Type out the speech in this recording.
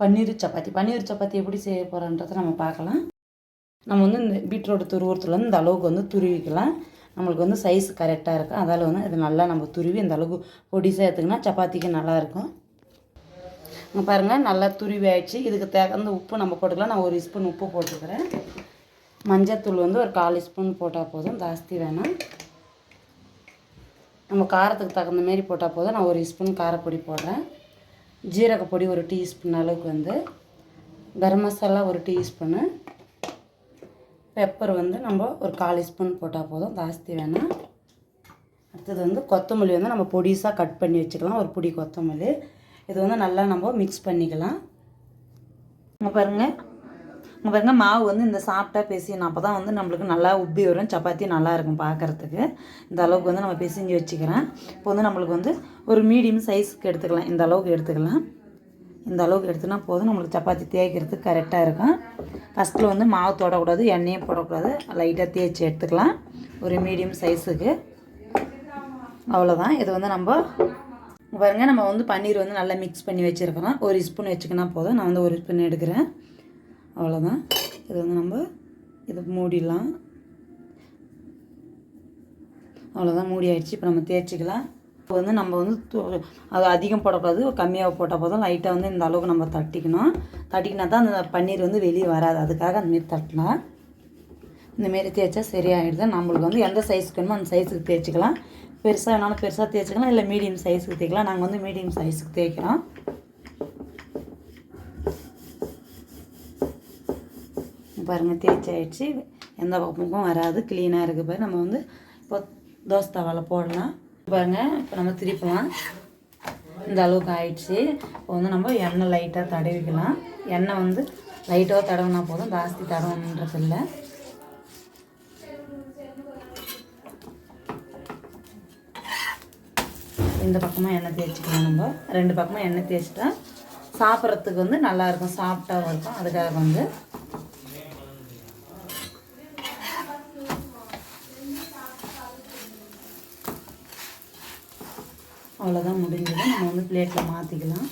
பன்னீர் சப்பாத்தி. பன்னீர் சப்பாத்தி எப்படி செய்ய போகிறோன்றதை நம்ம பார்க்கலாம். நம்ம வந்து இந்த பீட்ரூட் துருவுறத்துல வந்து இந்த அளவுக்கு வந்து துருவிக்கலாம். நம்மளுக்கு வந்து சைஸ் கரெக்டாக இருக்கும் அதால் வந்து இது நல்லா நம்ம துருவி இந்த அளவுக்கு பொடி சேர்த்துக்கினா சப்பாத்திக்கு நல்லாயிருக்கும் இங்கே பாருங்கள் நல்லா துருவி ஆயிடுச்சு. இதுக்கு தகுந்த உப்பு நம்ம போட்டுக்கலாம். நான் ஒரு ஸ்பூன் உப்பு போட்டுக்கிறேன். மஞ்சத்தூள் வந்து ஒரு கால் ஸ்பூன் போட்டால் போதும். ஜாஸ்தி வேணாம். நம்ம காரத்துக்கு தகுந்த மாரி போட்டால் போதும். நான் ஒரு ஸ்பூன் காரப்பொடி போடுறேன். ஜீரகப்பொடி ஒரு டீஸ்பூன் அளவுக்கு வந்து கரம் மசாலா ஒரு டீஸ்பூனு. பெப்பர் வந்து நம்ம ஒரு கால் ஸ்பூன் போட்டால் போதும் ஜாஸ்தி வேணாம். அடுத்தது வந்து கொத்தமல்லி வந்து நம்ம பொடிசாக கட் பண்ணி வச்சுக்கலாம் ஒரு பொடி கொத்தமல்லி. இது வந்து நல்லா நம்ம மிக்ஸ் பண்ணிக்கலாம். பாருங்கள் இங்கே பாருங்க மாவு வந்து இந்த சாப்பிட்டா பிசையணும் அப்போ தான் வந்து நம்மளுக்கு நல்லா உப்பி வரும். சப்பாத்தி நல்லா இருக்கும் பார்க்குறதுக்கு இந்த அளவுக்கு வந்து நம்ம பிசைஞ்சு வச்சுக்கிறேன். இப்போ வந்து நம்மளுக்கு வந்து ஒரு மீடியம் சைஸ்க்கு எடுத்துக்கலாம். இந்த அளவுக்கு எடுத்துக்கலாம். இந்த அளவுக்கு எடுத்துனா போதும். நம்மளுக்கு சப்பாத்தி தேய்க்கிறதுக்கு கரெக்டாக இருக்கும். ஃபஸ்ட்டில் வந்து மாவு தொடக்கூடாது. எண்ணெயும் போடக்கூடாது. லைட்டாக தேய்ச்சி எடுத்துக்கலாம். ஒரு மீடியம் சைஸுக்கு. அவ்வளோதான் இது வந்து நம்ம பாருங்கள் பாருங்க நம்ம வந்து பன்னீர் வந்து நல்லா மிக்ஸ் பண்ணி வச்சுருக்கிறோம் ஒரு ஸ்பூன் வச்சுக்கினா போதும். நான் வந்து ஒரு ஸ்பூன் எடுக்கிறேன். அவ்வளோதான் இது வந்து நம்ம இது மூடிடலாம். அவ்வளோதான் மூடி ஆயிடுச்சு இப்போ நம்ம தேய்ச்சிக்கலாம். இப்போ வந்து நம்ம வந்து அது அதிகம் போடக்கூடாது. கம்மியாக போட்டால் போதும். லைட்டாக வந்து இந்த அளவுக்கு நம்ம தட்டிக்கணும். தட்டிக்கினா தான் அந்த பன்னீர் வந்து வெளியே வராது. அதுக்காக அந்தமாரி தட்டலாம். இந்தமாரி தேய்ச்சா சரியாயிடுது. நம்மளுக்கு வந்து எந்த சைஸ்க்கு வேணுமோ அந்த சைஸுக்கு தேய்ச்சிக்கலாம். பெருசாக வேணாலும் பெருசாக தேய்ச்சிக்கலாம். இல்லை மீடியம் சைஸுக்கு தேய்க்கலாம். நாங்கள் வந்து மீடியம் சைஸுக்கு தேய்க்கிறோம். பாருங்கள் தேய்ச்சாயிடுச்சு. எந்த பக்கமும் வராது. க்ளீனாக இருக்குது பாரு. நம்ம வந்து இப்போ தோசை தவாவில் போடலாம். பாருங்கள் இப்போ நம்ம திருப்பலாம். இந்த அளவுக்கு ஆயிடுச்சு. இப்போ வந்து நம்ம எண்ணெய் லைட்டாக தடவிக்கலாம். எண்ணெய் வந்து லைட்டாக தடவினா போதும். ஜாஸ்தி தடவணுன்றது இல்லை. இந்த பக்கமாக எண்ணெய் தேய்ச்சிக்கலாம் நம்ம. ரெண்டு பக்கமும் எண்ணெய் தேய்ச்சிட்டா சாப்பிட்றதுக்கு வந்து நல்லாயிருக்கும் சாஃப்டாகவும் இருக்கும். அதுக்காக வந்து அவ்வளோதான் முடிஞ்சது. நம்ம வந்து பிளேட்டில் மாற்றிக்கலாம்